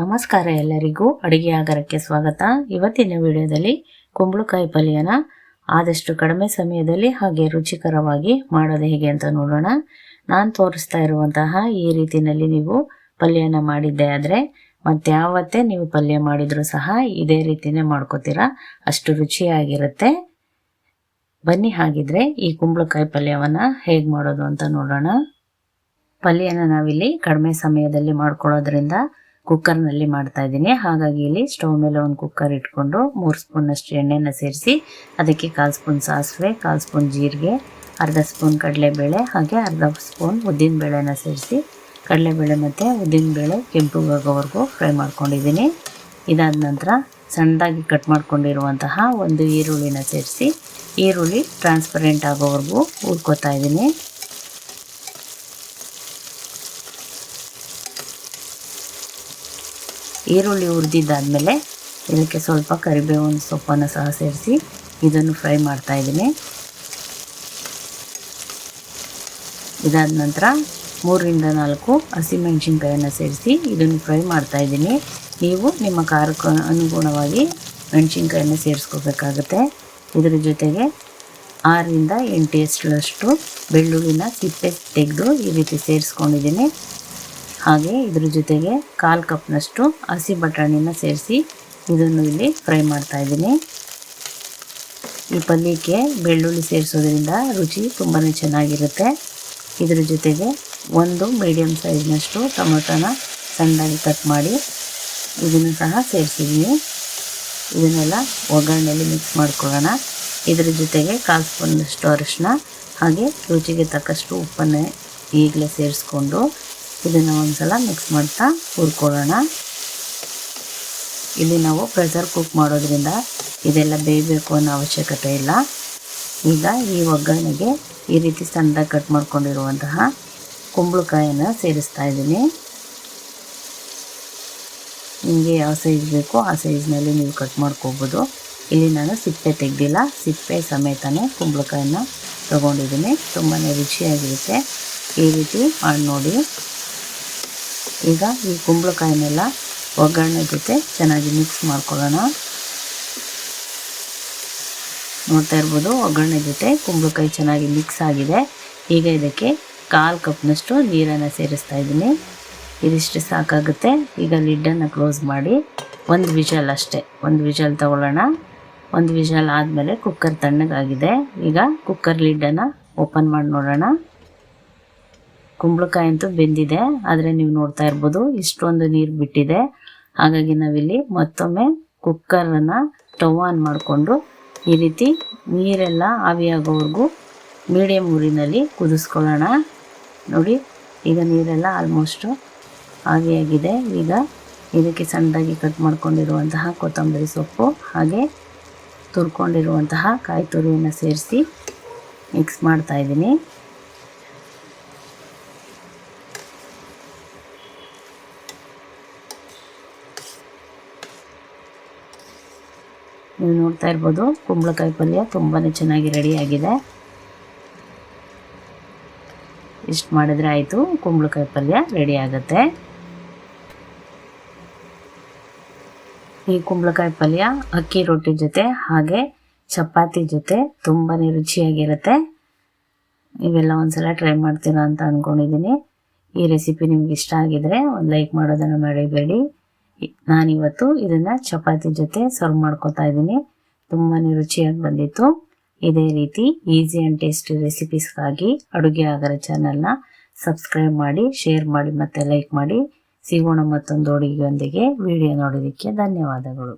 ನಮಸ್ಕಾರ ಎಲ್ಲರಿಗೂ. ಅಡುಗೆ ಆಗರಕ್ಕೆ ಸ್ವಾಗತ. ಇವತ್ತಿನ ವಿಡಿಯೋದಲ್ಲಿ ಕುಂಬಳಕಾಯಿ ಪಲ್ಯನ ಆದಷ್ಟು ಕಡಿಮೆ ಸಮಯದಲ್ಲಿ ಹಾಗೆ ರುಚಿಕರವಾಗಿ ಮಾಡೋದು ಹೇಗೆ ಅಂತ ನೋಡೋಣ. ನಾನು ತೋರಿಸ್ತಾ ಇರುವಂತಹ ಈ ರೀತಿಯಲ್ಲಿ ನೀವು ಪಲ್ಯನ ಮಾಡಿದ್ದೆ ಆದರೆ ಮತ್ತಾವತ್ತೇ ನೀವು ಪಲ್ಯ ಮಾಡಿದರೂ ಸಹ ಇದೇ ರೀತಿನೇ ಮಾಡ್ಕೋತೀರಾ. ಅಷ್ಟು ರುಚಿಯಾಗಿರುತ್ತೆ. ಬನ್ನಿ ಹಾಗಿದ್ರೆ ಈ ಕುಂಬಳಕಾಯಿ ಪಲ್ಯವನ್ನು ಹೇಗೆ ಮಾಡೋದು ಅಂತ ನೋಡೋಣ. ಪಲ್ಯನ ನಾವಿಲ್ಲಿ ಕಡಿಮೆ ಸಮಯದಲ್ಲಿ ಮಾಡ್ಕೊಳ್ಳೋದ್ರಿಂದ ಕುಕ್ಕರ್ನಲ್ಲಿ ಮಾಡ್ತಾ ಇದ್ದೀನಿ. ಹಾಗಾಗಿ ಇಲ್ಲಿ ಸ್ಟವ್ ಮೇಲೆ ಒಂದು ಕುಕ್ಕರ್ ಇಟ್ಕೊಂಡು ಮೂರು ಸ್ಪೂನಷ್ಟು ಎಣ್ಣೆನ ಸೇರಿಸಿ, ಅದಕ್ಕೆ ಕಾಲು ಸ್ಪೂನ್ ಸಾಸಿವೆ, ಕಾಲು ಸ್ಪೂನ್ ಜೀರಿಗೆ, ಅರ್ಧ ಸ್ಪೂನ್ ಕಡಲೆಬೇಳೆ, ಹಾಗೆ ಅರ್ಧ ಸ್ಪೂನ್ ಉದ್ದಿನಬೇಳೆನ ಸೇರಿಸಿ, ಕಡಲೆಬೇಳೆ ಮತ್ತು ಉದ್ದಿನಬೇಳೆ ಕೆಂಪುಗಾಗೋವರೆಗೂ ಫ್ರೈ ಮಾಡ್ಕೊಂಡಿದ್ದೀನಿ. ಇದಾದ ನಂತರ ಸಣ್ಣದಾಗಿ ಕಟ್ ಮಾಡ್ಕೊಂಡಿರುವಂತಹ ಒಂದು ಈರುಳ್ಳಿನ ಸೇರಿಸಿ, ಈರುಳ್ಳಿ ಟ್ರಾನ್ಸ್ಪರೆಂಟ್ ಆಗೋವರೆಗೂ ಹುರ್ಕೋತಾ ಇದ್ದೀನಿ. ಈರುಳ್ಳಿ ಹುರಿದಿದ್ದಾದಮೇಲೆ ಇದಕ್ಕೆ ಸ್ವಲ್ಪ ಕರಿಬೇವಿನ ಸೊಪ್ಪನ್ನು ಸಹ ಸೇರಿಸಿ ಇದನ್ನು ಫ್ರೈ ಮಾಡ್ತಾ ಇದ್ದೀನಿ. ಇದಾದ ನಂತರ ಮೂರರಿಂದ ನಾಲ್ಕು ಹಸಿಮೆಣಸಿನ್ಕಾಯನ್ನು ಸೇರಿಸಿ ಇದನ್ನು ಫ್ರೈ ಮಾಡ್ತಾ ಇದ್ದೀನಿ. ನೀವು ನಿಮ್ಮ ಖಾರಕ್ಕೆ ಅನುಗುಣವಾಗಿ ಮೆಣಸಿನ್ಕಾಯನ್ನು ಸೇರಿಸ್ಕೋಬೇಕಾಗತ್ತೆ. ಇದರ ಜೊತೆಗೆ ಆರರಿಂದ ಎಂಟು ಎಷ್ಟರಷ್ಟು ಬೆಳ್ಳುಳ್ಳಿನ ಸಿಪ್ಪೆ ತೆಗೆದು ಈ ರೀತಿ ಸೇರಿಸ್ಕೊಂಡಿದ್ದೀನಿ. ಹಾಗೆ ಇದ್ರ ಜೊತೆಗೆ ಕಾಲು ಕಪ್ನಷ್ಟು ಹಸಿ ಬಟಾಣಿನ ಸೇರಿಸಿ ಇದನ್ನು ಇಲ್ಲಿ ಫ್ರೈ ಮಾಡ್ತಾ ಇದ್ದೀನಿ. ಈ ಪಲ್ಯಕ್ಕೆ ಬೆಳ್ಳುಳ್ಳಿ ಸೇರಿಸೋದ್ರಿಂದ ರುಚಿ ತುಂಬಾ ಚೆನ್ನಾಗಿರುತ್ತೆ. ಇದರ ಜೊತೆಗೆ ಒಂದು ಮೀಡಿಯಮ್ ಸೈಜ್ನಷ್ಟು ಟೊಮೊಟೊನ ಸಣ್ಣದಾಗಿ ಕಟ್ ಮಾಡಿ ಇದನ್ನು ಸಹ ಸೇರಿಸಿದ್ದೀನಿ. ಇದನ್ನೆಲ್ಲ ಒಗ್ಗರಣೆಯಲ್ಲಿ ಮಿಕ್ಸ್ ಮಾಡ್ಕೊಳ್ಳೋಣ. ಇದರ ಜೊತೆಗೆ ಕಾಲು ಸ್ಪೂನಷ್ಟು ಅರಿಶಿನ ಹಾಗೆ ರುಚಿಗೆ ತಕ್ಕಷ್ಟು ಉಪ್ಪನ್ನು ಈಗಲೇ ಸೇರಿಸ್ಕೊಂಡು ಇದನ್ನು ಒಂದ್ಸಲ ಮಿಕ್ಸ್ ಮಾಡ್ತಾ ಹುರ್ಕೊಳ್ಳೋಣ. ಇಲ್ಲಿ ನಾವು ಪ್ರೆಷರ್ ಕುಕ್ ಮಾಡೋದ್ರಿಂದ ಇದೆಲ್ಲ ಬೇಯಬೇಕು ಅನ್ನೋ ಅವಶ್ಯಕತೆ ಇಲ್ಲ. ಈಗ ಈ ಒಗ್ಗರಣೆಗೆ ಈ ರೀತಿ ಸಣ್ಣ ಕಟ್ ಮಾಡ್ಕೊಂಡಿರುವಂತಹ ಕುಂಬಳಕಾಯನ್ನು ಸೇರಿಸ್ತಾ ಇದ್ದೀನಿ. ನಿಮಗೆ ಯಾವ ಸೈಜ್ ಬೇಕೋ ಆ ಸೈಜ್ನಲ್ಲಿ ನೀವು ಕಟ್ ಮಾಡ್ಕೋಬೋದು. ಇಲ್ಲಿ ನಾನು ಸಿಪ್ಪೆ ತೆಗೆದಿಲ್ಲ, ಸಿಪ್ಪೆ ಸಮೇತನೇ ಕುಂಬಳಕಾಯನ್ನು ತೊಗೊಂಡಿದ್ದೀನಿ. ತುಂಬಾ ರುಚಿಯಾಗಿರುತ್ತೆ. ಈ ರೀತಿ ಮಾಡಿ ನೋಡಿ. ಈಗ ಈ ಕುಂಬಳಕಾಯನ್ನೆಲ್ಲ ಒಗ್ಗರಣೆ ಜೊತೆ ಚೆನ್ನಾಗಿ ಮಿಕ್ಸ್ ಮಾಡ್ಕೊಳ್ಳೋಣ. ನೋಡ್ತಾ ಇರ್ಬೋದು, ಒಗ್ಗರಣೆ ಜೊತೆ ಕುಂಬಳಕಾಯಿ ಚೆನ್ನಾಗಿ ಮಿಕ್ಸ್ ಆಗಿದೆ. ಈಗ ಇದಕ್ಕೆ ಕಾಲು ಕಪ್ನಷ್ಟು ನೀರನ್ನು ಸೇರಿಸ್ತಾ ಇದ್ದೀನಿ. ಇದಿಷ್ಟು ಸಾಕಾಗುತ್ತೆ. ಈಗ ಲಿಡ್ಡನ್ನು ಕ್ಲೋಸ್ ಮಾಡಿ ಒಂದು ವಿಷಲ್ ಅಷ್ಟೇ. ಒಂದು ವಿಷಲ್ ತಗೊಳ್ಳೋಣ. ಒಂದು ವಿಷಲ್ ಆದಮೇಲೆ ಕುಕ್ಕರ್ ತಣ್ಣಗಾಗಿದೆ. ಈಗ ಕುಕ್ಕರ್ ಲಿಡ್ಡನ್ನು ಓಪನ್ ಮಾಡಿ ನೋಡೋಣ. ಕುಂಬಳಕಾಯಿ ಅಂತೂ ಬೆಂದಿದೆ, ಆದರೆ ನೀವು ನೋಡ್ತಾ ಇರ್ಬೋದು ಇಷ್ಟೊಂದು ನೀರು ಬಿಟ್ಟಿದೆ. ಹಾಗಾಗಿ ನಾವಿಲ್ಲಿ ಮತ್ತೊಮ್ಮೆ ಕುಕ್ಕರನ್ನು ಸ್ಟವ್ ಆನ್ ಮಾಡಿಕೊಂಡು ಈ ರೀತಿ ನೀರೆಲ್ಲ ಆವಿಯಾಗೋವರೆಗೂ ಮೀಡಿಯಮ್ ಊರಿನಲ್ಲಿ ಕುದಿಸ್ಕೊಳ್ಳೋಣ. ನೋಡಿ, ಈಗ ನೀರೆಲ್ಲ ಆಲ್ಮೋಸ್ಟು ಆವಿಯಾಗಿದೆ. ಈಗ ಇದಕ್ಕೆ ಸಣ್ಣದಾಗಿ ಕಟ್ ಮಾಡ್ಕೊಂಡಿರುವಂತಹ ಕೊತ್ತಂಬರಿ ಸೊಪ್ಪು ಹಾಗೆ ತುರ್ಕೊಂಡಿರುವಂತಹ ಕಾಯಿ ತುರಿಯನ್ನು ಸೇರಿಸಿ ಮಿಕ್ಸ್ ಮಾಡ್ತಾಯಿದ್ದೀನಿ ನೀವು ನೋಡ್ತಾ ಇರ್ಬೋದು, ಕುಂಬಳಕಾಯಿ ಪಲ್ಯ ತುಂಬಾ ಚೆನ್ನಾಗಿ ರೆಡಿಯಾಗಿದೆ ಇಷ್ಟು ಮಾಡಿದರೆ ಆಯಿತು, ಕುಂಬಳಕಾಯಿ ಪಲ್ಯ ರೆಡಿ ಆಗುತ್ತೆ. ಈ ಕುಂಬಳಕಾಯಿ ಪಲ್ಯ ಅಕ್ಕಿ ರೊಟ್ಟಿ ಜೊತೆ, ಹಾಗೆ ಚಪಾತಿ ಜೊತೆ ತುಂಬಾ ರುಚಿಯಾಗಿರುತ್ತೆ. ಇವೆಲ್ಲ ಒಂದ್ಸಲ ಟ್ರೈ ಮಾಡ್ತೀರಾ ಅಂತ ಅಂದ್ಕೊಂಡಿದ್ದೀನಿ ಈ ರೆಸಿಪಿ ನಿಮ್ಗೆ ಇಷ್ಟ ಆಗಿದ್ರೆ ಒಂದು ಲೈಕ್ ಮಾಡೋದನ್ನು ಮರಿಬೇಡಿ. ನಾನಿವತ್ತು ಇದನ್ನ ಚಪಾತಿ ಜೊತೆ ಸರ್ವ್ ಮಾಡ್ಕೊತಾ ಇದ್ದೀನಿ. ತುಂಬಾ ರುಚಿಯಾಗಿ ಬಂದಿತ್ತು. ಇದೇ ರೀತಿ ಈಸಿ ಆ್ಯಂಡ್ ಟೇಸ್ಟಿ ರೆಸಿಪೀಸ್ಗಾಗಿ ಅಡುಗೆ ಆಗರ ಚಾನಲ್ನ ಸಬ್ಸ್ಕ್ರೈಬ್ ಮಾಡಿ ಶೇರ್ ಮಾಡಿ ಮತ್ತೆ ಲೈಕ್ ಮಾಡಿ. ಸಿಗೋಣ ಮತ್ತೊಂದು ಅಡುಗೆಯೊಂದಿಗೆ ವಿಡಿಯೋ ನೋಡೋದಕ್ಕೆ ಧನ್ಯವಾದಗಳು.